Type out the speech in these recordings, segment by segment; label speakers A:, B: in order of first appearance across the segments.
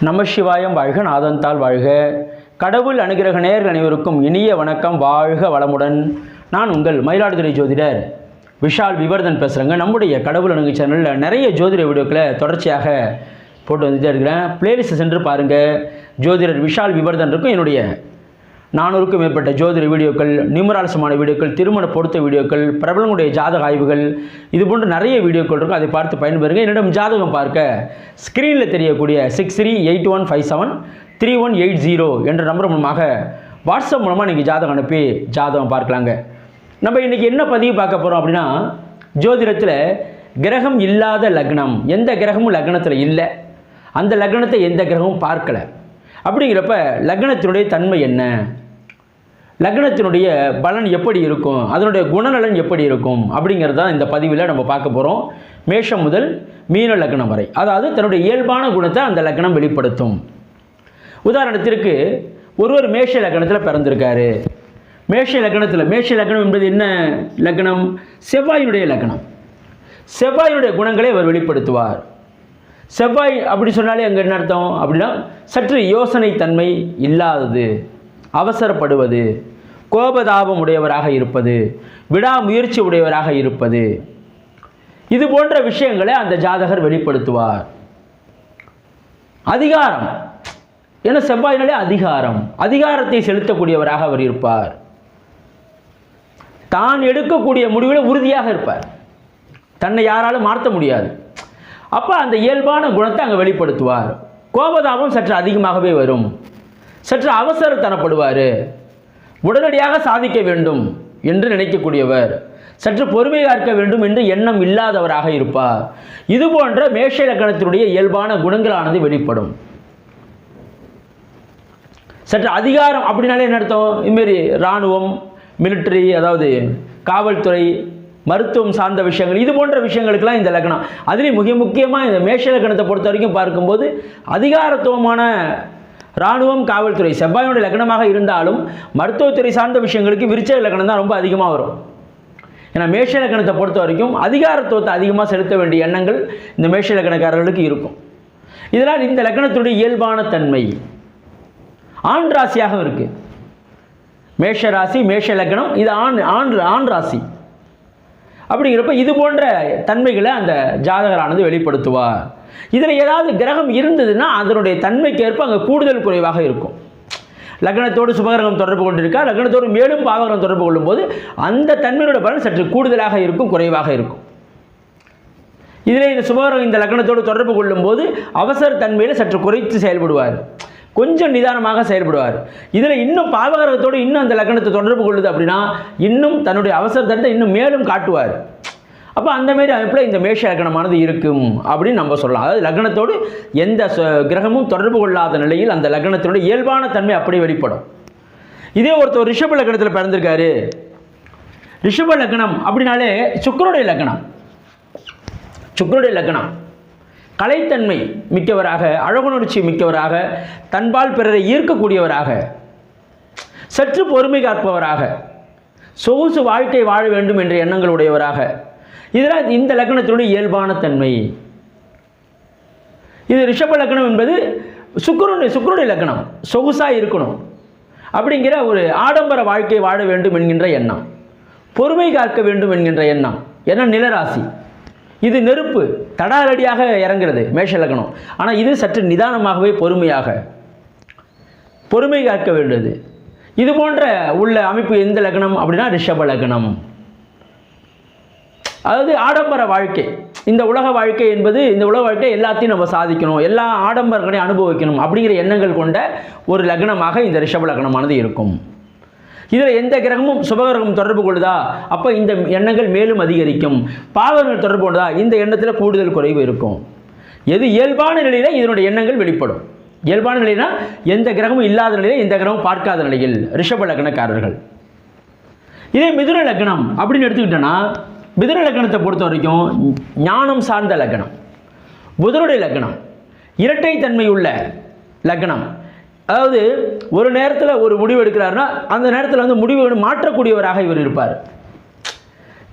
A: நம சிவாயம் வாழ்க நாதந்தால் வாழ்க. கடவுள் அனுகிரக நேர்கள் அனைவருக்கும் இனிய வணக்கம். வாழ்க வளமுடன். நான் உங்கள் மயிலாடுதுறை ஜோதிடர் விஷால் விவர்தன் பேசுகிறேங்க நம்முடைய கடவுள் அணுகு சேனலில் நிறைய ஜோதிட வீடியோக்களை தொடர்ச்சியாக போட்டு வந்துட்டே இருக்கிறேன். பிளேலிஸ்ட் சென்று பாருங்கள் ஜோதிடர் விஷால் விவர்தன் இருக்கும். என்னுடைய நானூறுக்கும் மேற்பட்ட ஜோதிட வீடியோக்கள் நியூமராலசமான வீடியோக்கள் திருமண பொருத்த வீடியோக்கள் பிரபலங்களுடைய ஜாதக ஆய்வுகள் இது போன்ற நிறைய வீடியோக்கள் இருக்கும் அதை பார்த்து பயன்பெறுங்க. என்னிடம் ஜாதகம் பார்க்க ஸ்க்ரீனில் தெரியக்கூடிய six three eight one five seven three one eight zero என்ற நம்பர் மூலமாக வாட்ஸ்அப் மூலமாக நீங்கள் ஜாதகம் அனுப்பி ஜாதகம் பார்க்கலாங்க. நம்ம இன்றைக்கி என்ன பதிவு பார்க்க போகிறோம் அப்படின்னா ஜோதிடத்தில் கிரகம் இல்லாத லக்னம். எந்த கிரகமும் லக்னத்தில் இல்லை. அந்த லக்னத்தை எந்த கிரகமும் பார்க்கலை. அப்படிங்கிறப்ப லக்னத்தினுடைய தன்மை என்ன? லக்னத்தினுடைய பலன் எப்படி இருக்கும்? அதனுடைய குணநலன் எப்படி இருக்கும்? அப்படிங்கிறது தான் இந்த பதிவில் நம்ம பார்க்க போகிறோம் மேஷம் முதல் மீன லக்னம் வரை. அதாவது தன்னுடைய இயல்பான குணத்தை அந்த லக்னம் வெளிப்படுத்தும். உதாரணத்திற்கு ஒருவர் மேஷ லக்னத்தில் பிறந்திருக்காரு. மேஷ லக்னத்தில் மேஷ லக்னம் என்பது என்ன லக்னம்? செவ்வாயினுடைய லக்னம். செவ்வாயினுடைய குணங்களை அவர் வெளிப்படுத்துவார். செவ்வாய் அப்படி சொன்னாலே அங்கே என்ன அர்த்தம்? அப்படின்னா சற்று யோசனை தன்மை இல்லாதது அவசரப்படுவது. கோபதாபம் உடையவராக இருப்பது விடாமுயற்சி உடையவராக இருப்பது. இது போன்ற விஷயங்களை அந்த ஜாதகர் வெளிப்படுத்துவார். அதிகாரம். ஏன்னா செவ்வாயினாலே அதிகாரம். அதிகாரத்தை செலுத்தக்கூடியவராக அவர் இருப்பார். தான் எடுக்கக்கூடிய முடிவில் உறுதியாக இருப்பார். தன்னை யாராலும் மாற்ற முடியாது. அப்போ அந்த இயல்பான குணத்தை அங்கே வெளிப்படுத்துவார். கோபதாபம் சற்று அதிகமாகவே வரும். சற்று அவசரத்தனப்படுவார். உடனடியாக சாதிக்க வேண்டும் என்று நினைக்கக்கூடியவர். சற்று பொறுமை காக்க வேண்டும் என்று எண்ணம் இல்லாதவராக இருப்பார். இது போன்ற மேஷ இலக்கணத்தினுடைய இயல்பான குணங்களானது வெளிப்படும். சற்று அதிகாரம் அப்படின்னாலே என்ன அர்த்தம்? இதுமாரி இராணுவம் மிலிட்டரி அதாவது காவல்துறை மருத்துவம் சார்ந்த விஷயங்கள் இது போன்ற விஷயங்களுக்கெல்லாம் இந்த லக்னம் அதுலேயும் மிக முக்கியமாக இந்த மேஷ லக்னத்தை பொறுத்த வரைக்கும் பார்க்கும்போது அதிகாரத்துவமான இராணுவம் காவல்துறை செவ்வாயோட லக்னமாக இருந்தாலும் மருத்துவத்துறை சார்ந்த விஷயங்களுக்கு விருச்ச லக்னம் தான் ரொம்ப அதிகமாக வரும். ஏன்னா மேஷ லக்னத்தை பொறுத்த வரைக்கும் அதிகாரத்துவத்தை அதிகமாக செலுத்த வேண்டிய எண்ணங்கள் இந்த மேஷ லக்னக்காரர்களுக்கு இருக்கும். இதனால் இந்த லக்னத்துடைய இயல்பான தன்மை ஆண் ராசியாகவும் இருக்குது மேஷ ராசி மேஷ லக்னம் இது ஆண் ஆண் ஆண் ராசி. அப்படிங்கிறப்ப இது போன்ற தன்மைகளை அந்த ஜாதகரானது வெளிப்படுத்துவார். இதில் ஏதாவது கிரகம் இருந்ததுன்னா அதனுடைய தன்மைக்கு ஏற்ப அங்கே கூடுதல் குறைவாக இருக்கும். லக்னத்தோடு சுபகிரகம் தொடர்பு கொண்டிருக்கா லக்னத்தோடு மேலும் பாவகிரகம் தொடர்பு கொள்ளும்போது அந்த தன்மையோட பலன் சற்று கூடுதலாக இருக்கும் குறைவாக இருக்கும். இதில் இந்த சுபகிரகம் இந்த லக்னத்தோடு தொடர்பு கொள்ளும்போது அவசர தன்மையில் சற்று குறைத்து செயல்படுவார். கொஞ்சம் நிதானமாக செயல்படுவார். இதில் இன்னும் பாவகரகத்தோடு இன்னும் அந்த லக்னத்தை தொடர்பு கொள்ளுது அப்படின்னா இன்னும் தன்னுடைய அவசரத்தன்மை இன்னும் மேலும் காட்டுவார். அப்போ அந்தமாரி அமைப்பில் இந்த மேஷ லக்னமானது இருக்கும் அப்படின்னு நம்ம சொல்லலாம். அதாவது லக்னத்தோடு எந்த கிரகமும் தொடர்பு கொள்ளாத நிலையில் அந்த லக்னத்தினுடைய இயல்பான தன்மை அப்படி வெளிப்படும். இதே ஒருத்தர் ரிஷப லக்னத்தில் பிறந்திருக்காரு. ரிஷப லக்னம் அப்படின்னாலே சுக்கருடைய லக்னம் சுக்கருடைய லக்னம் கலைத்தன்மை மிக்கவராக அழகுணர்ச்சி மிக்கவராக தன்பால் பிறரை ஈர்க்கக்கூடியவராக சற்று பொறுமை காப்பவராக சொகுசு வாழ்க்கை வாழ வேண்டும் என்ற எண்ணங்கள் உடையவராக இதெல்லாம் இந்த லக்னத்தினுடைய இயல்பான தன்மை. இது ரிஷப லக்னம் என்பது சுக்கரனுடைய சுக்கரனுடைய லக்னம். சொகுசாக இருக்கணும். அப்படிங்கிற ஒரு ஆடம்பர வாழ்க்கை வாழ வேண்டும் என்கின்ற எண்ணம். பொறுமை காக்க வேண்டும் என்கின்ற எண்ணம். ஏன்னா நிலராசி. இது நெருப்பு தடாரடியாக இறங்குறது மேஷ லக்னம். ஆனால் இது சற்று நிதானமாகவே பொறுமையாக பொறுமை காக்க வேண்டியது. இது போன்ற உள்ள அமைப்பு எந்த லக்னம் அப்படின்னா ரிஷப லக்னம். அதாவது ஆடம்பர வாழ்க்கை. இந்த உலக வாழ்க்கை என்பது இந்த உலக வாழ்க்கை எல்லாத்தையும் நம்ம சாதிக்கணும் எல்லா ஆடம்பரங்களையும் அனுபவிக்கணும் அப்படிங்கிற எண்ணங்கள் கொண்ட ஒரு லக்னமாக இந்த ரிஷப லக்னமானது இருக்கும். இதில் எந்த கிரகமும் சுபகிரகம் தொடர்பு கொள்ளுதா? அப்போ இந்த எண்ணங்கள் மேலும் அதிகரிக்கும். பாவங்கள் தொடர்பு கொள்ளுதா? இந்த எண்ணத்தில் கூடுதல் குறைவு இருக்கும். எது இயல்பான நிலையில் இதனுடைய எண்ணங்கள் வெளிப்படும். இயல்பான நிலைனா எந்த கிரகமும் இல்லாத நிலையில் எந்த கிரகமும் பார்க்காத நிலையில் ரிஷப லக்னக்காரர்கள். இதே மிதுன லக்னம் அப்படின்னு எடுத்துக்கிட்டோன்னா மிதுன லக்னத்தை பொறுத்த வரைக்கும் ஞானம் சார்ந்த லக்னம். புதனுடைய லக்னம். இரட்டைத்தன்மை உள்ள லக்னம். அதாவது ஒரு நேரத்தில் ஒரு முடிவு எடுக்கிறாருன்னா அந்த நேரத்தில் வந்து முடிவு மாற்றக்கூடியவராக இவர் இருப்பார்.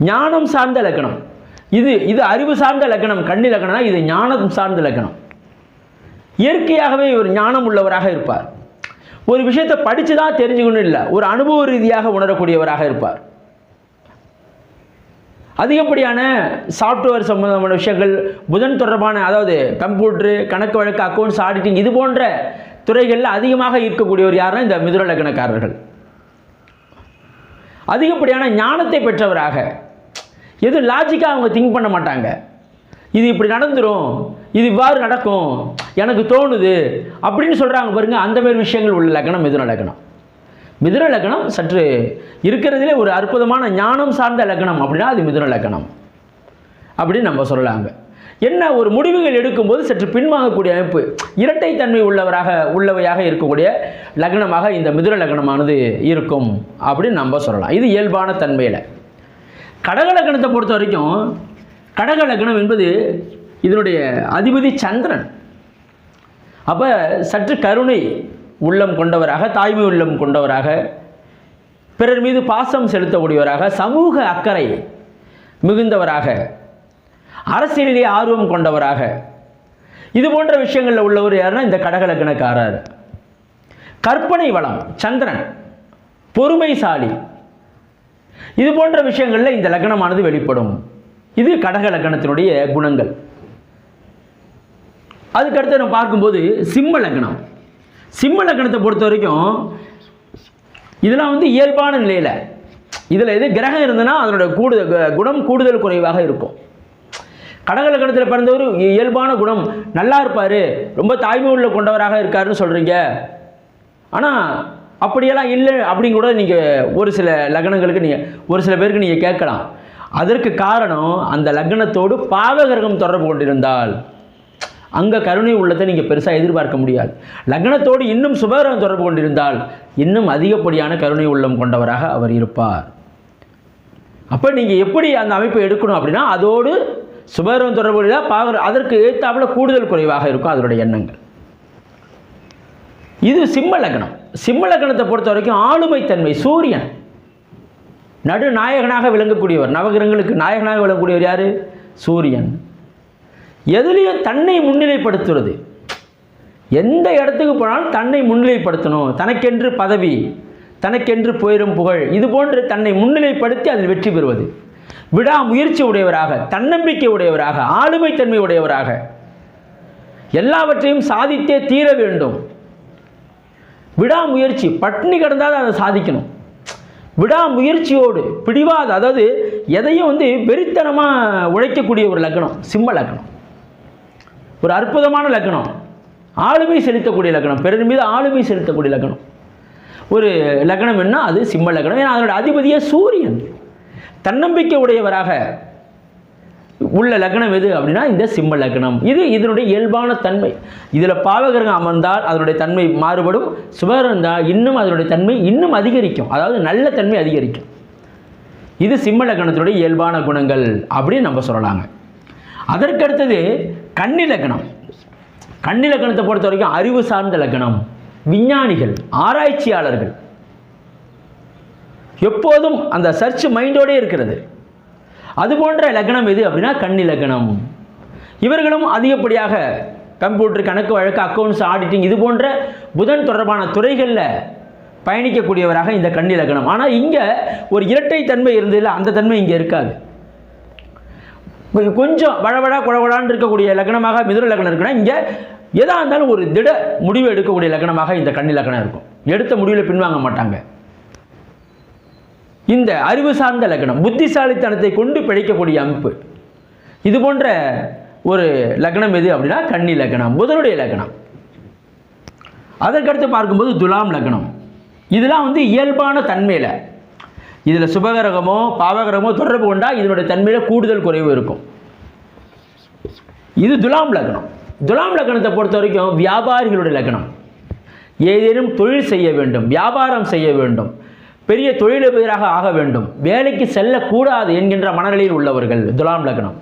A: ஞானம் சார்ந்த இலக்கணம் இது இது அறிவு சார்ந்த இலக்கணம் கண்ணின் லக்கணம்னா இது ஞானம் சார்ந்த இலக்கணம் இயற்கையாகவே இவர் ஞானம் உள்ளவராக இருப்பார். ஒரு விஷயத்தை படித்து தான் தெரிஞ்சுக்கணும் இல்லை ஒரு அனுபவ ரீதியாக உணரக்கூடியவராக இருப்பார். அதிகப்படியான சாஃப்ட்வேர் சம்பந்தமான விஷயங்கள் புதன் தொடர்பான அதாவது கம்ப்யூட்டரு கணக்கு வழக்கு அக்கௌண்ட்ஸ் ஆடிட்டிங் இது போன்ற துறைகளில் அதிகமாக இருக்கக்கூடியவர் யாருன்னா இந்த மிதுர லக்னக்காரர்கள். அதிகப்படியான ஞானத்தை பெற்றவராக. எது லாஜிக்காக அவங்க திங்க் பண்ண மாட்டாங்க. இது இப்படி நடந்துரும் இது இவ்வாறு நடக்கும் எனக்கு தோணுது அப்படின்னு சொல்கிறாங்க பாருங்கள் அந்த மாதிரி விஷயங்கள் உள்ள லக்னம் மிதுன லக்னம். மிதுன லக்னம் சற்று இருக்கிறதுலே ஒரு அற்புதமான ஞானம் சார்ந்த லக்னம் அப்படின்னா அது மிதுன லக்னம் அப்படின்னு நம்ம சொல்லலாங்க. என்ன ஒரு முடிவுகள் எடுக்கும்போது சற்று பின்வாங்கக்கூடிய அமைப்பு இரட்டைத்தன்மை உள்ளவராக உள்ளவையாக இருக்கக்கூடிய லக்னமாக இந்த மிதுர லக்னமானது இருக்கும் அப்படின்னு நம்ம சொல்லலாம். இது இயல்பான தன்மையில். கடக லக்னத்தை பொறுத்த வரைக்கும் கடக லக்னம் என்பது இதனுடைய அதிபதி சந்திரன். அப்போ சற்று கருணை உள்ளம் கொண்டவராக தாய்மை உள்ளம் கொண்டவராக பிறர் மீது பாசம் செலுத்தக்கூடியவராக சமூக அக்கறை மிகுந்தவராக அரசியலிலே ஆர்வம் கொண்டவராக. இது போன்ற விஷயங்களில் உள்ளவர் யாருன்னா இந்த கடகலக்கணக்காரர். கற்பனை வளம் சந்திரன். பொறுமைசாலி. இது போன்ற விஷயங்களில் இந்த லக்னமானது வெளிப்படும். இது கடக லக்னத்தினுடைய குணங்கள். அதுக்கடுத்து நம்ம பார்க்கும்போது சிம்ம லக்னம் சிம்ம லக்னத்தை பொறுத்த வரைக்கும் இதெல்லாம் வந்து இயல்பான நிலையில். இதில் எது கிரகம் இருந்ததுன்னா அதனோட கூடுதல் குணம் கூடுதல் குறைவாக இருக்கும். கடக லக்னத்தில் பிறந்தவர் இயல்பான குணம். நல்லா இருப்பார். ரொம்ப தாய்மை உள்ள கொண்டவராக இருக்காருன்னு சொல்கிறீங்க ஆனால் அப்படியெல்லாம் இல்லை அப்படின்னு கூட நீங்கள் ஒரு சில லக்னங்களுக்கு நீங்கள் ஒரு சில பேருக்கு நீங்கள் கேட்கலாம். அதற்கு காரணம் அந்த லக்னத்தோடு பாவகிரகம் தொடர்பு கொண்டிருந்தால். அங்கே கருணை உள்ளத்தை நீங்கள் பெருசாக எதிர்பார்க்க முடியாது. லக்னத்தோடு இன்னும் சுபகிரகம் தொடர்பு கொண்டிருந்தால் இன்னும் அதிகப்படியான கருணை உள்ளம் கொண்டவராக அவர் இருப்பார். அப்போ நீங்கள் எப்படி அந்த அமைப்பை எடுக்கணும் அப்படின்னா அதோடு சுபகிரகம் தொடர்பு கொண்டால் அதற்கு ஏற்றாப்புல கூடுதல் குறைவாக இருக்கும் அதனுடைய எண்ணங்கள். இது சிம்ம லக்னம். சிம்ம லக்னத்தை பொறுத்த வரைக்கும் ஆளுமைத்தன்மை சூரியன். நடுநாயகனாக விளங்கக்கூடியவர். நவகிரகங்களுக்கு நாயகனாக விளங்கக்கூடியவர் யார்? சூரியன். எதுலேயும் தன்னை முன்னிலைப்படுத்துறது. எந்த இடத்துக்கு போனாலும் தன்னை முன்னிலைப்படுத்தணும். தனக்கென்று பதவி தனக்கென்று போயிடும் புகழ் இது போன்று தன்னை முன்னிலைப்படுத்தி அதில் வெற்றி பெறுவது. விடாமுயற்சி உடையவராக தன்னம்பிக்கை உடையவராக ஆளுமைத்தன்மை உடையவராக எல்லாவற்றையும் சாதித்தே தீர வேண்டும். விடாமுயற்சி பட்டினி கிடந்தால் அதை சாதிக்கணும். விடாமுயற்சியோடு பிடிவாத அதாவது எதையும் வந்து வெறித்தனமாக உழைக்கக்கூடிய ஒரு லக்னம் சிம்ம லக்னம் ஒரு அற்புதமான லக்னம் ஆளுமை செலுத்தக்கூடிய லக்னம் பிறர் மீது ஆளுமை செலுத்தக்கூடிய லக்னம் ஒரு லக்னம் என்ன? அது சிம்ம லக்னம் ஏன்னா அதனோட அதிபதியே சூரியன். தன்னம்பிக்கை உடையவராக உள்ள லக்னம் எது அப்படின்னா இந்த சிம்ம லக்னம். இது இதனுடைய இயல்பான தன்மை. இதில் பாவகிரகம் அமர்ந்தால் அதனுடைய தன்மை மாறுபடும். சுபகரம் இருந்தால் இன்னும் அதனுடைய தன்மை இன்னும் அதிகரிக்கும். அதாவது நல்ல தன்மை அதிகரிக்கும். இது சிம்ம லக்னத்தினுடைய இயல்பான குணங்கள் அப்படின்னு நம்ம சொல்லலாங்க. அதற்கடுத்தது கன்னி லக்னம். கன்னி லக்னத்தை பொறுத்த வரைக்கும் அறிவு சார்ந்த லக்னம். விஞ்ஞானிகள் ஆராய்ச்சியாளர்கள் எப்போதும் அந்த சர்ச் மைண்டோடே இருக்கிறது. அது போன்ற லக்னம் எது அப்படின்னா கன்னி லக்னம். இவர்களும் அதிகப்படியாக கம்ப்யூட்டர் கணக்கு வழக்கு அக்கௌண்ட்ஸ் ஆடிட்டிங் இது போன்ற புதன் தொடர்பான துறைகளில் பயணிக்கக்கூடியவராக இந்த கன்னி லக்னம். ஆனால் இங்கே ஒரு இரட்டை தன்மை இருந்ததில்ல அந்த தன்மை இங்கே இருக்காது. கொஞ்சம் கொஞ்சம் வழவழா குழவழான்னு இருக்கக்கூடிய லக்னமாக மிதுர லக்னம் இருக்குன்னா இங்கே எதாக இருந்தாலும் ஒரு திட முடிவு எடுக்கக்கூடிய லக்னமாக இந்த கன்னி லக்னம் இருக்கும். எடுத்த முடிவில் பின்வாங்க மாட்டாங்க. இந்த அறிவு சார்ந்த லக்னம் புத்திசாலித்தனத்தை கொண்டு பிழைக்கக்கூடிய அமைப்பு. இது போன்ற ஒரு லக்னம் எது அப்படின்னா கன்னி லக்னம் புதனுடைய லக்னம். அதற்கடுத்து பார்க்கும்போது துலாம் லக்னம். இதெல்லாம் வந்து இயல்பான தன்மையில். இதில் சுபகிரகமோ பாவகிரகமோ தொடர்பு கொண்டால் இதனுடைய தன்மையில் கூடுதல் குறைவு இருக்கும். இது துலாம் லக்னம். துலாம் லக்னத்தை பொறுத்த வரைக்கும் வியாபாரிகளுடைய லக்னம். ஏதேனும் தொழில் செய்ய வேண்டும் வியாபாரம் செய்ய வேண்டும் பெரிய தொழிலதிபராக ஆக வேண்டும். வேலைக்கு செல்லக்கூடாது என்கின்ற மனநிலையில் உள்ளவர்கள். துலாம் லக்னம்.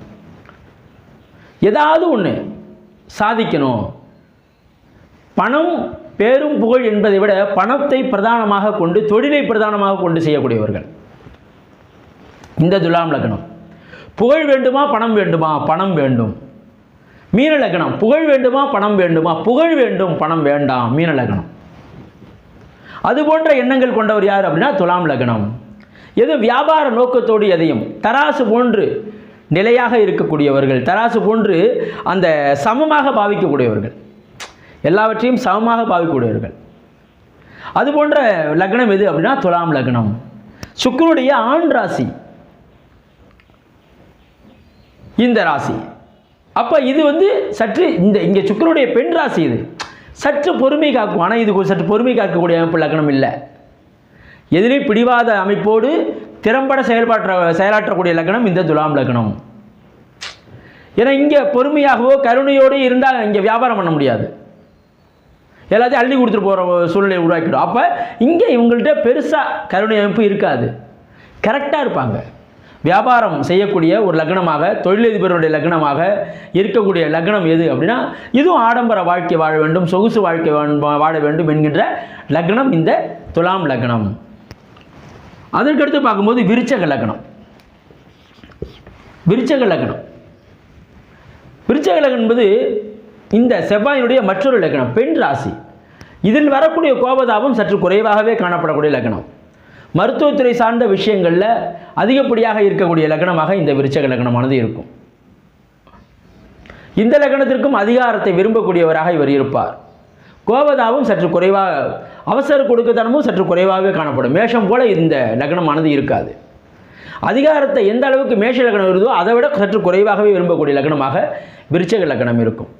A: ஏதாவது ஒன்று சாதிக்கணும். பணம் பேரும் புகழ் என்பதை விட பணத்தை பிரதானமாக கொண்டு தொழிலை பிரதானமாக கொண்டு செய்யக்கூடியவர்கள். இந்த துலாம் லக்னம். புகழ் வேண்டுமா பணம் வேண்டுமா? பணம் வேண்டும். மீன லக்னம். புகழ் வேண்டுமா பணம் வேண்டுமா? புகழ் வேண்டும் பணம் வேண்டாம். மீன லக்னம். அது போன்ற எண்ணங்கள் கொண்டவர் யார் அப்படின்னா துலாம் லக்னம். எது வியாபார நோக்கத்தோடு எதையும் தராசு போன்று நிலையாக இருக்கக்கூடியவர்கள் தராசு போன்று அந்த சமமாக பாவிக்கக்கூடியவர்கள். எல்லாவற்றையும் சமமாக பாவிக்கக்கூடியவர்கள். அது போன்ற லக்னம் எது அப்படின்னா துலாம் லக்னம். சுக்கருடைய ஆண் ராசி. இந்த ராசி. அப்போ இது வந்து சற்று இந்த இங்கே சுக்கிரனுடைய பெண் ராசி இது. சற்று பொறுமை காக்கும். ஆனால் இது சற்று பொறுமை காக்கக்கூடிய அமைப்பு லக்னம் இல்லை. எதிரையும் பிடிவாத அமைப்போடு திறம்பட செயல்பாற்ற செயலாற்றக்கூடிய லக்னம் இந்த துலாம் லக்னம் ஏன்னா இங்கே பொறுமையாகவோ கருணையோடு இருந்தால் இங்கே வியாபாரம் பண்ண முடியாது. எல்லாத்தையும் அள்ளி கொடுத்துட்டு போகிற சூழ்நிலையை உருவாக்கிடும். அப்போ இங்கே இவங்கள்ட்ட பெருசாக கருணை அமைப்பு இருக்காது. கரெக்டாக இருப்பாங்க. வியாபாரம் செய்யக்கூடிய ஒரு லக்னமாக தொழிலதிபருடைய லக்னமாக இருக்கக்கூடிய லக்னம் எது அப்படின்னா இதுவும் ஆடம்பர வாழ்க்கை வாழ வேண்டும் சொகுசு வாழ்க்கை வாழ வேண்டும் என்கின்ற லக்னம் இந்த துலாம் லக்னம். அதற்கடுத்து பார்க்கும்போது விருச்சக லக்னம். விருச்சக லக்னம். விருச்சக லக்னம் என்பது இந்த செவ்வாயினுடைய மற்றொரு லக்னம் பெண் ராசி. இதில் வரக்கூடிய கோபதாபம் சற்று குறைவாகவே காணப்படக்கூடிய லக்னம். மருத்துவத்துறை சார்ந்த விஷயங்களில் அதிகப்படியாக இருக்கக்கூடிய லக்னமாக இந்த விருச்சக லக்னமானது இருக்கும். இந்த லக்னத்திற்கும் அதிகாரத்தை விரும்பக்கூடியவராக இவர் இருப்பார். கோபதாவும் சற்று குறைவாக அவசர கொடுக்கத்தனமும் சற்று குறைவாகவே காணப்படும். மேஷம் போல இந்த லக்னமானது இருக்காது. அதிகாரத்தை எந்த அளவுக்கு மேஷ லக்னம் இருந்தோ அதை விட சற்று குறைவாகவே விரும்பக்கூடிய லக்னமாக விருச்சக லக்னம் இருக்கும்.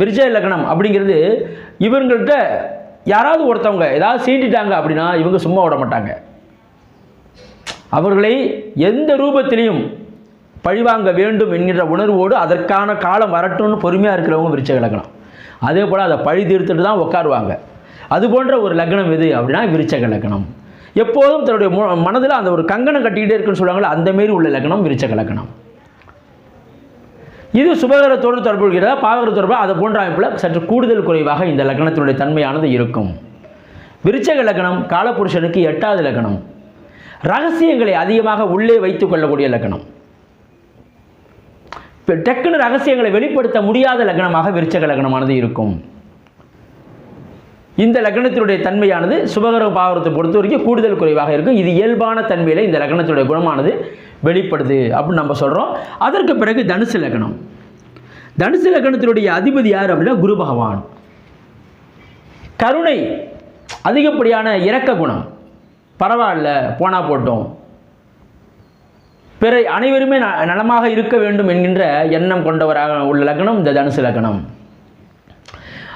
A: விருச்சக லக்னம் அப்படிங்கிறது இவங்கள்ட்ட யாராவது ஒருத்தவங்க ஏதாவது சீண்டிட்டாங்க அப்படின்னா இவங்க சும்மா விட மாட்டாங்க. அவர்களை எந்த ரூபத்திலையும் பழிவாங்க வேண்டும் என்கிற உணர்வோடு அதற்கான காலம் வரட்டும்னு பொறுமையாக இருக்கிறவங்க விரிச்ச லக்னம் அதே போல் அதை பழி தீர்த்துட்டு தான் உட்காருவாங்க அது போன்ற ஒரு லக்னம் எது அப்படின்னா விருச்சக லக்னம் எப்போதும் தன்னுடைய மனதில் அந்த ஒரு கங்கணம் கட்டிக்கிட்டே இருக்குன்னு சொல்லுவாங்களே அந்த மாரி உள்ள லக்னம் விருச்சக லக்னம் இது சுபகரத்தோடு தொடர்புகிறதா பாவகர தொடர்பு அதை போன்ற அமைப்பில் சற்று கூடுதல் குறைவாக இந்த லக்னத்தினுடைய தன்மையானது இருக்கும். விருச்சக லக்னம் காலபுருஷனுக்கு எட்டாவது லக்னம். ரகசியங்களை அதிகமாக உள்ளே வைத்துக் கொள்ளக்கூடிய லக்னம். டக்குன்னு ரகசியங்களை வெளிப்படுத்த முடியாத லக்னமாக விருச்சக லக்னமானது இருக்கும். இந்த லக்னத்தினுடைய தன்மையானது சுபகர பாவரத்தை பொறுத்த வரைக்கும் கூடுதல் குறைவாக இருக்கும். இது இயல்பான தன்மையில் இந்த லக்னத்தினுடைய குணமானது வெளிப்படுது அப்படின்னு நம்ம சொல்கிறோம் அதற்கு பிறகு தனுசு லக்னம். தனுசு லக்னத்தினுடைய அதிபதி யார் அப்படின்னா குரு பகவான். கருணை அதிகப்படியான இரக்க குணம். பரவாயில்ல போனால் போட்டோம். பிற அனைவருமே ந- நலமாக இருக்க வேண்டும் என்கின்ற எண்ணம் கொண்டவராக உள்ள லக்னம் இந்த தனுசு லக்னம்.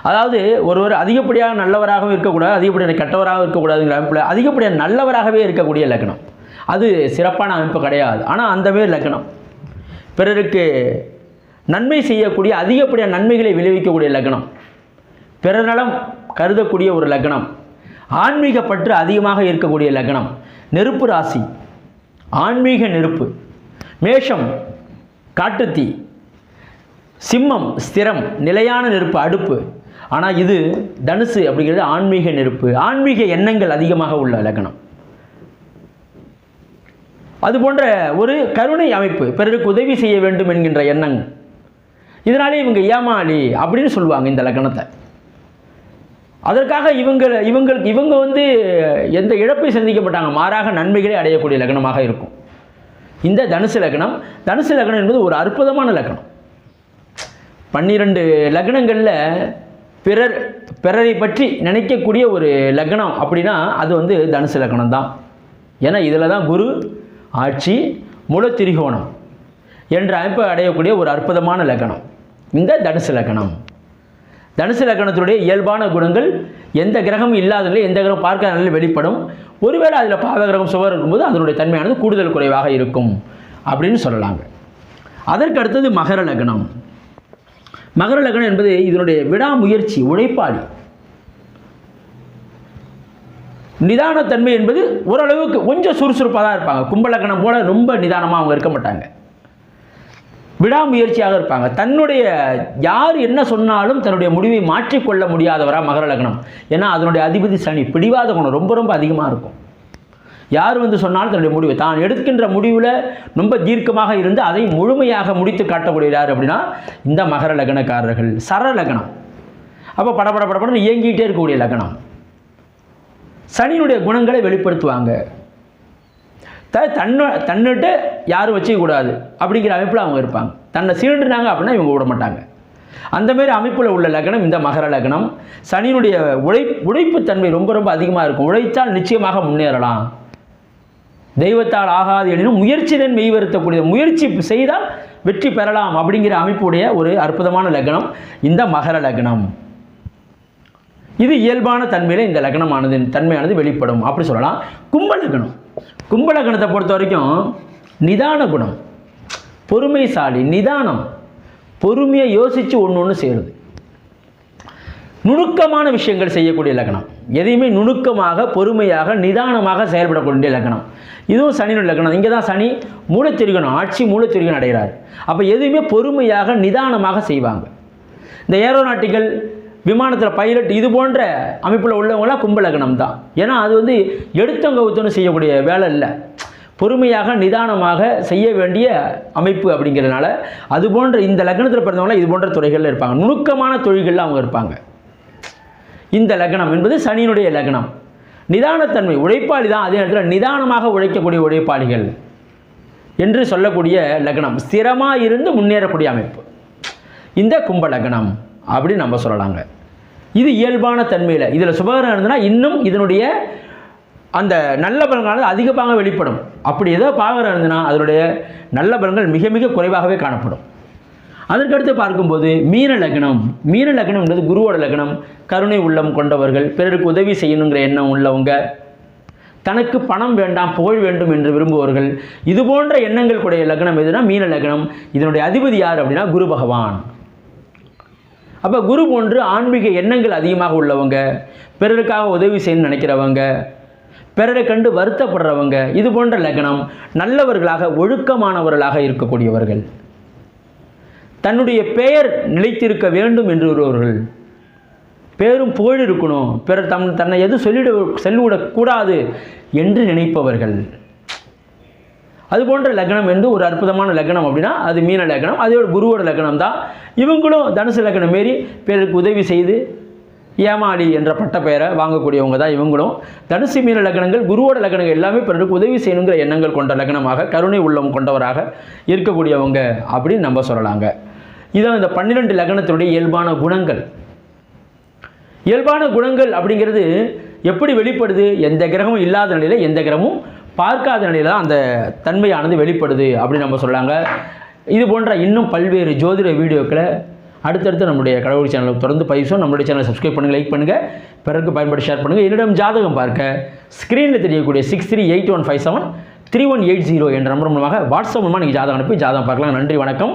A: அதாவது ஒருவர் அதிகப்படியாக நல்லவராகவும் இருக்கக்கூடாது அதிகப்படியான கெட்டவராகவும் இருக்கக்கூடாதுங்கிற அமைப்பில் அதிகப்படியாக நல்லவராகவே இருக்கக்கூடிய லக்னம் அது சிறப்பான அமைப்பு கிடையாது. ஆனால் அந்தமாரி லக்னம் பிறருக்கு நன்மை செய்யக்கூடிய அதிகப்படியான நன்மைகளை விளைவிக்கக்கூடிய லக்னம் பிறநலம் கருதக்கூடிய ஒரு லக்னம் ஆன்மீக பற்று அதிகமாக இருக்கக்கூடிய லக்னம் நெருப்பு ராசி. ஆன்மீக நெருப்பு. மேஷம் காட்டுத்தீ. சிம்மம் ஸ்திரம். நிலையான நெருப்பு அடுப்பு. ஆனால் இது தனுசு அப்படிங்கிறது ஆன்மீக நெருப்பு. ஆன்மீக எண்ணங்கள் அதிகமாக உள்ள லக்னம் அது போன்ற ஒரு கருணை அமைப்பு பிறருக்கு உதவி செய்ய வேண்டும் என்கின்ற எண்ணம். இதனாலே இவங்க ஏமாளி அப்படின்னு சொல்லுவாங்க இந்த லக்னத்தை அதற்காக இவங்க இவங்களுக்கு இவங்க வந்து எந்த இழப்பை சந்திக்கப்பட்டாங்க? மாறாக நன்மைகளை அடையக்கூடிய லக்னமாக இருக்கும். இந்த தனுசு லக்னம் தனுசு லக்னம் என்பது ஒரு அற்புதமான லக்னம் பன்னிரெண்டு லக்னங்களில் பிறர் பிறரை பற்றி நினைக்கக்கூடிய ஒரு லக்னம் அப்படின்னா அது வந்து தனுசு லக்னம் தான் ஏன்னா இதில் தான் குரு ஆட்சி முளத்திரிகோணம் என்ற அமைப்பை அடையக்கூடிய ஒரு அற்புதமான லக்னம். இந்த தனுசு லக்னம். தனுசு லக்னத்தினுடைய இயல்பான குணங்கள் எந்த கிரகமும் இல்லாததில்லை எந்த கிரகம் பார்க்காத நல்ல வெளிப்படும். ஒருவேளை அதில் பாவகிரகம் சுவர் இருக்கும்போது அதனுடைய தன்மையானது கூடுதல் குறைவாக இருக்கும் அப்படின்னு சொல்லலாங்க. அதற்கு அடுத்தது மகர லக்னம். மகர லக்னம் என்பது இதனுடைய விடாமுயற்சி உழைப்பாளி. நிதானத்தன்மை என்பது ஓரளவுக்கு கொஞ்சம் சுறுசுறுப்பாக தான் இருப்பாங்க கும்பலக்கணம் போல ரொம்ப நிதானமாக அவங்க இருக்க மாட்டாங்க. விடாமுயற்சியாக இருப்பாங்க. தன்னுடைய யார் என்ன சொன்னாலும் தன்னுடைய முடிவை மாற்றிக்கொள்ள முடியாதவராக மகர லக்னம். ஏன்னா அதனுடைய அதிபதி சனி பிடிவாத குணம் ரொம்ப ரொம்ப அதிகமாக இருக்கும். யார் வந்து சொன்னாலும் தன்னுடைய முடிவு தான் எடுக்கின்ற முடிவில் ரொம்ப தீர்க்கமாக இருந்து அதை முழுமையாக முடித்து காட்டக்கூடிய யார் அப்படின்னா இந்த மகர லக்னக்காரர்கள். சர லக்னம். அப்போ படபட படபடன்னு இயங்கிட்டே இருக்கக்கூடிய லக்னம். சனியினுடைய குணங்களை வெளிப்படுத்துவாங்க. த தன்னை தன்னிட்டு யாரும் வச்சிக்கக்கூடாது அப்படிங்கிற அமைப்பில் அவங்க இருப்பாங்க. தன்னை சீண்டுனாங்க அப்படின்னா இவங்க விட மாட்டாங்க. அந்தமாரி அமைப்பில் உள்ள லக்னம் இந்த மகர லக்னம். சனியினுடைய உழை உழைப்புத்தன்மை ரொம்ப ரொம்ப அதிகமாக இருக்கும். உழைத்தால் நிச்சயமாக முன்னேறலாம். தெய்வத்தால் ஆகாது எனினும் முயற்சியுடன் மெய்வருத்தக்கூடிய முயற்சி செய்தால் வெற்றி பெறலாம் அப்படிங்கிற அமைப்புடைய ஒரு அற்புதமான லக்னம் இந்த மகர லக்னம். இது இயல்பான தன்மையில் இந்த லக்னமானது தன்மையானது வெளிப்படும். அப்படி சொல்லலாம். கும்ப லக்னம். கும்ப லக்னத்தை பொறுத்த வரைக்கும் நிதான குணம் பொறுமைசாலி நிதானம் பொறுமையை யோசித்து ஒன்று ஒன்று செய்கிறது நுணுக்கமான விஷயங்கள் செய்யக்கூடிய லக்னம். எதையுமே நுணுக்கமாக பொறுமையாக நிதானமாக செயல்படக்கூடிய லக்னம் இதுவும் சனியோட லக்னம் இங்கே தான் சனி மூலத்திரிகணும் ஆட்சி மூலத்திரிகன் அடைகிறார். அப்போ எதுவுமே பொறுமையாக நிதானமாக செய்வாங்க. இந்த ஏரோநாட்டிக்கல் விமானத்தில் பைலட் இது போன்ற அமைப்பில் உள்ளவங்களாம் கும்ப லக்னம் தான் ஏன்னா அது வந்து எடுத்தங்கவுத்தன்னு செய்யக்கூடிய வேலை இல்லை. பொறுமையாக நிதானமாக செய்ய வேண்டிய அமைப்பு அப்படிங்கிறதுனால அது போன்ற இந்த லக்னத்தில் பிறந்தவங்களாம் இது போன்ற துறைகளில் இருப்பாங்க. நுணுக்கமான தொழில்களில் அவங்க இருப்பாங்க. இந்த லக்னம் என்பது சனியினுடைய லக்னம். நிதானத்தன்மை உழைப்பாளி தான் அதே நேரத்தில் நிதானமாக உழைக்கக்கூடிய உழைப்பாளிகள் என்று சொல்லக்கூடிய லக்னம். ஸ்திரமாக இருந்து முன்னேறக்கூடிய அமைப்பு. இந்த கும்ப லக்னம் அப்படின்னு நம்ம சொல்லலாங்க. இது இயல்பான தன்மையில். இதில் சுபகரம் இருந்ததுன்னா இன்னும் இதனுடைய அந்த நல்ல பலன்களானது அதிகமாக வெளிப்படும். அப்படி ஏதோ பாகரம் இருந்ததுன்னா அதனுடைய நல்ல பலன்கள் மிக மிக குறைவாகவே காணப்படும். அதற்கடுத்து பார்க்கும்போது மீன லக்னம். மீன லக்னம்ன்றது குருவோட லக்னம். கருணை உள்ளம் கொண்டவர்கள் பிறருக்கு உதவி செய்யணுங்கிற எண்ணம் உள்ளவங்க. தனக்கு பணம் வேண்டாம் புகழ் வேண்டும் என்று விரும்புபவர்கள். இது போன்ற எண்ணங்கள் கூடிய லக்னம் எதுனா மீன லக்னம். இதனுடைய அதிபதி யார் அப்படின்னா குரு பகவான். அப்போ குரு போன்று ஆன்மீக எண்ணங்கள் அதிகமாக உள்ளவங்க. பிறருக்காக உதவி செய்யணும்னு நினைக்கிறவங்க. பிறரை கண்டு வருத்தப்படுறவங்க. இது போன்ற லக்னம். நல்லவர்களாக ஒழுக்கமானவர்களாக இருக்கக்கூடியவர்கள். தன்னுடைய பெயர் நிலைத்திருக்க வேண்டும் என்று வருபவர்கள் பேரும் புகழ் இருக்கணும். பிறர் தம் தன்னை எதுவும் சொல்லிட சொல்லிவிடக்கூடாது என்று நினைப்பவர்கள். அது போன்ற லக்னம் என்று ஒரு அற்புதமான லக்னம் அப்படின்னா அது மீன லக்னம் அதோட குருவோட லக்னம் தான். இவங்களும் தனுசு லக்னம் மாரி பிறருக்கு உதவி செய்து ஏமாளி என்ற பட்ட பெயரை வாங்கக்கூடியவங்க தான் இவங்களும். தனுசு மீன லக்னங்கள் குருவோட லக்னங்கள் எல்லாமே பிறருக்கு உதவி செய்யணுங்கிற எண்ணங்கள் கொண்ட லக்னமாக கருணை உள்ளம் கொண்டவராக இருக்கக்கூடியவங்க அப்படின்னு நம்ம சொல்லலாங்க. இதான் இந்த பன்னிரெண்டு லக்னத்தினுடைய இயல்பான குணங்கள். இயல்பான குணங்கள் அப்படிங்கிறது எப்படி வெளிப்படுது? எந்த கிரகமும் இல்லாத நிலையில் எந்த கிரகமும் பார்க்காத நிலையில் தான் அந்த தன்மையானது வெளிப்படுது அப்படின்னு நம்ம சொல்கிறாங்க இது போன்ற இன்னும் பல்வேறு ஜோதிட வீடியோக்களை அடுத்தடுத்து நம்முடைய கடவுள் சேனலை தொடர்ந்து பயிற்சும் நம்மளுடைய சேனலை சப்ஸ்கிரைப் பண்ணுங்கள் லைக் பண்ணுங்கள் பிறருக்கு பயன்படுத்தி ஷேர் பண்ணுங்கள் என்னிடம் ஜாதகம் பார்க்க ஸ்க்ரீனில் தெரியக்கூடிய six three eight one five seven three one eight zero என்ற நம்பர் மூலமாக வாட்ஸ்அப் மூலமாக நீங்கள் ஜாதகம் அனுப்பி ஜாதகம் பார்க்கலாம். நன்றி வணக்கம்.